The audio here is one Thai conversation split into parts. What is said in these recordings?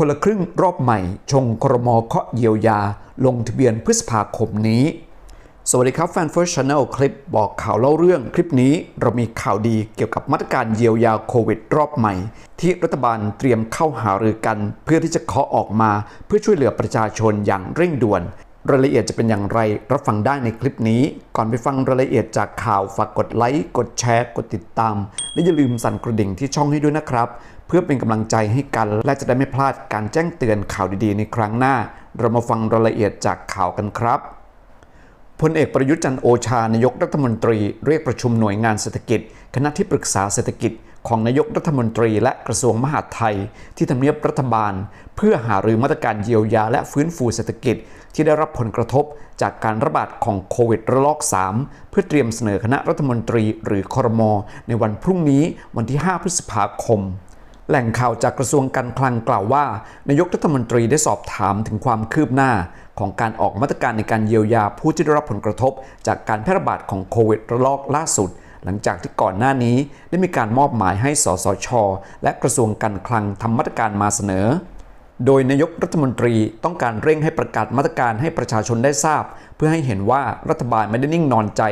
คนละครึ่งรอบใหม่ ชงครมเคาะเยียวยา ลงทะเบียนพฤษภาคมนี้ สวัสดีครับแฟน First Channel คลิปบอกข่าวเล่าเรื่องคลิปนี้เรามีข่าวดีเกี่ยวกับมาตรการเยียวยาโควิดรอบใหม่ ที่รัฐบาลเตรียมเข้าหารือกัน เพื่อที่จะเคาะออกมาเพื่อช่วยเหลือประชาชนอย่างเร่งด่วน รายละเอียดจะเป็นอย่างไรรับฟังได้ในคลิปนี้ ก่อนไปฟังรายละเอียดจากข่าวฝากกดไลค์กดแชร์ กดติดตาม และอย่าลืมสั่นกระดิ่งที่ช่องให้ด้วยนะครับ เพื่อเป็นกำลังใจให้กันและจะได้ไม่พลาดการแจ้งเตือนข่าวดีๆ ในครั้งหน้า เรามาฟังรายละเอียดจากข่าวกันครับพลเอกประยุทธ์จันโอชานายกรัฐมนตรีเรียกประชุมหน่วยงานเศรษฐกิจ คณะที่ปรึกษาเศรษฐกิจ ของนายกรัฐมนตรีและกระทรวงมหาดไทย ที่ทำเนียบรัฐบาล เพื่อหารือมาตรการเยียวยาและฟื้นฟูเศรษฐกิจ ที่ได้รับผลกระทบจากการระบาดของโควิดระลอก 3 เพื่อเตรียมเสนอคณะรัฐมนตรีหรือคอรมอในวันพรุ่งนี้วันที่ 5 พฤษภาคมแหล่งข่าวจากกระทรวงการคลังกล่าวว่า นายกรัฐมนตรีได้สอบถามถึงความคืบหน้า ของการออกมาตรการในการเยียวยาผู้ที่ได้รับผลกระทบ จากการแพร่ระบาดของโควิดระลอกล่าสุด หลังจากที่ก่อนหน้านี้ได้มีการมอบหมายให้สสช และกระทรวงการคลังทำมาตรการมาเสนอ โดยนายกรัฐมนตรีต้องการเร่งให้ประกาศมาตรการให้ประชาชนได้ทราบ เพื่อให้เห็นว่ารัฐบาลไม่ได้นิ่งนอนใจ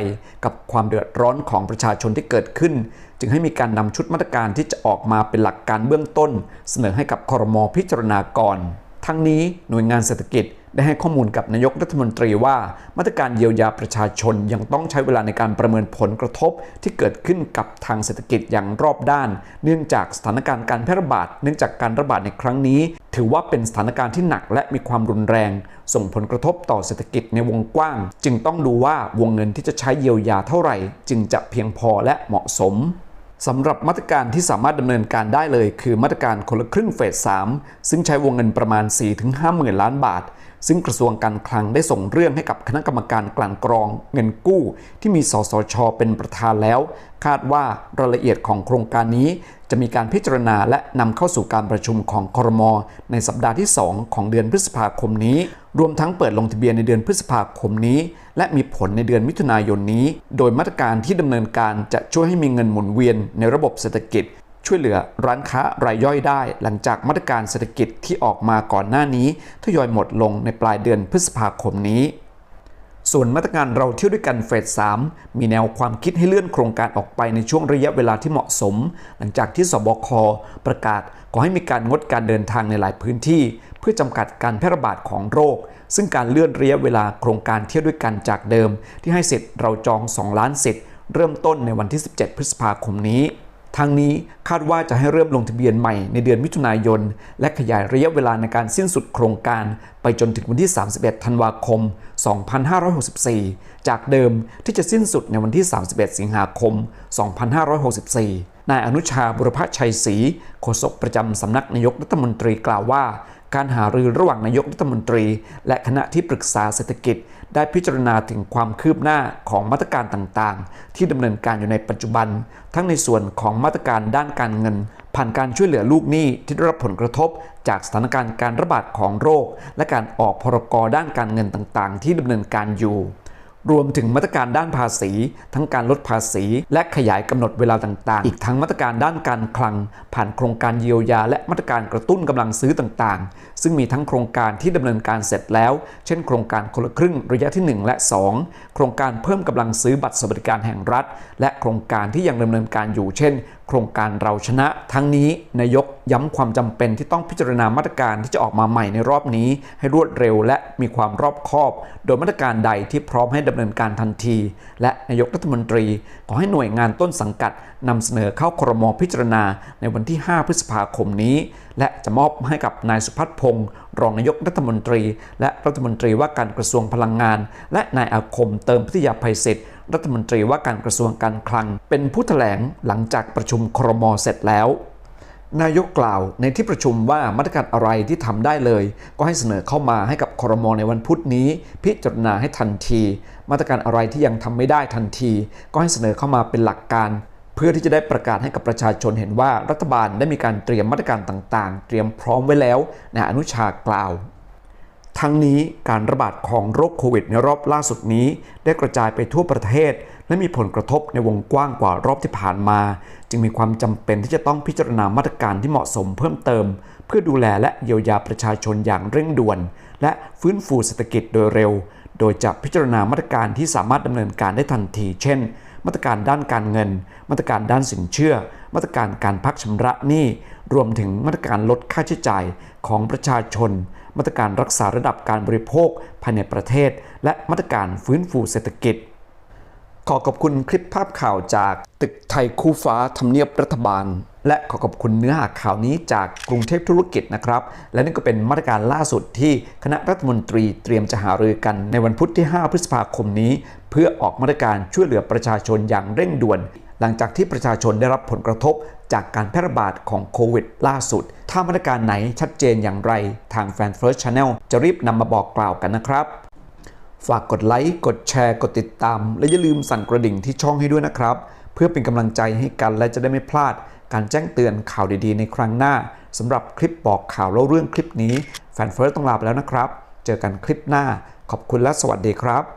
กับความเดือดร้อนของประชาชนที่เกิดขึ้น จึงให้มีการนำชุดมาตรการที่จะออกมาเป็นหลักการเบื้องต้น เสนอให้กับคอรมอพิจารณาก่อน ทั้งนี้หน่วยงานเศรษฐกิจ ได้ให้ข้อมูลกับนายกรัฐมนตรีว่า มาตรการเยียวยาประชาชนยังต้องใช้เวลาในการประเมินผลกระทบที่เกิดขึ้นกับทางเศรษฐกิจอย่างรอบด้าน เนื่องจากสถานการณ์การแพร่ระบาดเนื่องจากการระบาดในครั้งนี้ ถือว่าเป็นสถานการณ์ที่หนักและมีความรุนแรง ส่งผลกระทบต่อเศรษฐกิจในวงกว้าง จึงต้องดูว่าวงเงินที่จะใช้เยียวยาเท่าไหร่ จึงจะเพียงพอและเหมาะสม สำหรับมาตรการที่สามารถดำเนินการได้เลย คือมาตรการคนละครึ่งเฟส 3 ซึ่งใช้วงเงินประมาณ 4-5หมื่นล้านบาท ซึ่งกระทรวงการคลังได้ส่งเรื่องให้กับคณะกรรมการกลั่นกรองเงินกู้ ที่มีสสช เป็นประธานแล้ว คาดว่ารายละเอียดของโครงการนี้ จะมีการพิจารณาและนำเข้าสู่การประชุมของครม ในสัปดาห์ที่ 2 ของเดือนพฤษภาคมนี้ รวมทั้งเปิดลงทะเบียนในเดือนพฤษภาคมนี้ และมีผลในเดือนมิถุนายนนี้ โดยมาตรการที่ดำเนินการจะช่วยให้มีเงินหมุนเวียนในระบบเศรษฐกิจ ช่วยเหลือร้านค้ารายย่อยได้ หลังจากมาตรการเศรษฐกิจที่ออกมาก่อนหน้านี้ทยอยหมดลงในปลายเดือนพฤษภาคมนี้ ส่วนมาตรการเราเที่ยวด้วยกันเฟส3มีแนวความคิดให้เลื่อนโครงการออกไปในช่วงระยะเวลาที่เหมาะสม หลังจากที่สบคประกาศขอให้มีการงดการเดินทางในหลายพื้นที่ เพื่อจำกัดการแพร่ระบาดของโรค ซึ่งการเลื่อนระยะเวลาโครงการเที่ยวด้วยกันจากเดิม ที่ให้สิทธิ์เราจอง 2 ล้านสิทธิ์เริ่มต้นในวันที่ 17 พฤษภาคมนี้ ทางนี้คาดว่าจะให้เริ่มลงทะเบียนใหม่ในเดือนมิถุนายน และขยายระยะเวลาในการสิ้นสุดโครงการ ไปจนถึงวันที่ 31 ธันวาคม 2564 จากเดิมที่จะสิ้นสุดในวันที่ 31 สิงหาคม 2564 นายอนุชาบุรพชัยศรีโฆษกประจำสำนักนายกรัฐมนตรีกล่าวว่า การหารือระหว่างนายกรัฐมนตรี และคณะที่ปรึกษาเศรษฐกิจ ได้พิจารณาถึงความคืบหน้าของมาตรการต่างๆ ที่ดำเนินการอยู่ในปัจจุบัน ทั้งในส่วนของมาตรการด้านการเงิน ผ่านการช่วยเหลือลูกหนี้ที่ได้รับผลกระทบ จากสถานการณ์การระบาดของโรค และการออกพรกรด้านการเงินต่างๆ ที่ดำเนินการอยู่ รวมถึงมาตรการด้านภาษี ทั้งการลดภาษี และขยายกำหนดเวลาต่างๆ อีกทั้งมาตรการด้านการคลัง ผ่านโครงการเยียวยา และมาตรการกระตุ้นกำลังซื้อต่างๆ ซึ่งมีทั้งโครงการที่ดำเนินการเสร็จแล้ว เช่น โครงการคนละครึ่งระยะที่ 1 และ 2 โครงการเพิ่มกำลังซื้อบัตรสวัสดิการแห่งรัฐ และโครงการที่ยังดำเนินการอยู่เช่น โครงการเราชนะ ทั้งนี้นายกย้ำความจำเป็นที่ต้องพิจารณามาตรการที่จะออกมาใหม่ในรอบนี้ ให้รวดเร็วและมีความรอบคอบ โดยมาตรการใดที่พร้อมให้ดำเนินการทันที และนายกรัฐมนตรี ขอให้หน่วยงานต้นสังกัดนำเสนอเข้าครมพิจารณาในวันที่ 5 พฤษภาคมนี้ และจะมอบให้กับนายสุพัฒน์พงศ์รองนายกรัฐมนตรี และรัฐมนตรีว่าการกระทรวงพลังงาน และนายอาคมเติมพิทยาภัยศิษย์ รัฐมนตรีว่าการกระทรวงการคลัง เป็นผู้แถลงหลังจากประชุมครมเสร็จแล้ว นายกกล่าวในที่ประชุมว่ามาตรการอะไรที่ทำได้เลย ก็ให้เสนอเข้ามาให้กับครมในวันพุธนี้ พิจารณาให้ทันที มาตรการอะไรที่ยังทำไม่ได้ทันที ก็ให้เสนอเข้ามาเป็นหลักการเพื่อที่จะได้ประกาศให้กับประชาชนเห็นว่ารัฐบาลได้มีการเตรียมมาตรการต่างๆ เตรียมพร้อมไว้แล้วนอนุชากล่าว ทั้งนี้การระบาดของโรคโควิดในรอบล่าสุดนี้ ได้กระจายไปทั่วประเทศ และมีผลกระทบในวงกว้างกว่ารอบที่ผ่านมา จึงมีความจำเป็นที่จะต้องพิจารณามาตรการที่เหมาะสมเพิ่มเติม เพื่อดูแลและเยียวยาประชาชนอย่างเร่งด่วน และฟื้นฟูเศรษฐกิจโดยเร็ว โดยจะพิจารณามาตรการที่สามารถดำเนินการได้ทันที เช่น มาตรการด้านการเงิน มาตรการด้านสินเชื่อ มาตรการการพักชำระหนี้รวมถึงมาตรการลดค่าใช้จ่ายของประชาชน มาตรการรักษาระดับการบริโภคภายในประเทศ และมาตรการฟื้นฟูเศรษฐกิจ ขอขอบคุณคลิปภาพข่าวจากตึกไทยคู่ฟ้าทำเนียบรัฐบาล และขอขอบคุณเนื้อหาข่าวนี้จากกรุงเทพธุรกิจนะครับ และนี่ก็เป็นมาตรการล่าสุดที่คณะรัฐมนตรีเตรียมจะหารือกันในวันพุธที่ 5 พฤษภาคมนี้ เพื่อออกมาตรการช่วยเหลือประชาชนอย่างเร่งด่วน หลังจากที่ประชาชนได้รับผลกระทบจากการแพร่ระบาดของโควิดล่าสุด ถ้ามาตรการไหนชัดเจนอย่างไร ทางแฟน First Channel จะรีบนำมาบอกกล่าวกันนะครับ ฝากกดไลค์ กดแชร์ กดติดตาม และอย่าลืมสั่นกระดิ่งที่ช่องให้ด้วยนะครับ เพื่อเป็นกำลังใจให้กันและจะได้ไม่พลาด การแจ้งเตือนข่าวดีๆ ในครั้งหน้าสำหรับคลิปบอกข่าวเล่าเรื่องคลิปนี้แฟนเฟิร์สต้องลาไปแล้วนะครับ เจอกันคลิปหน้า ขอบคุณและสวัสดีครับ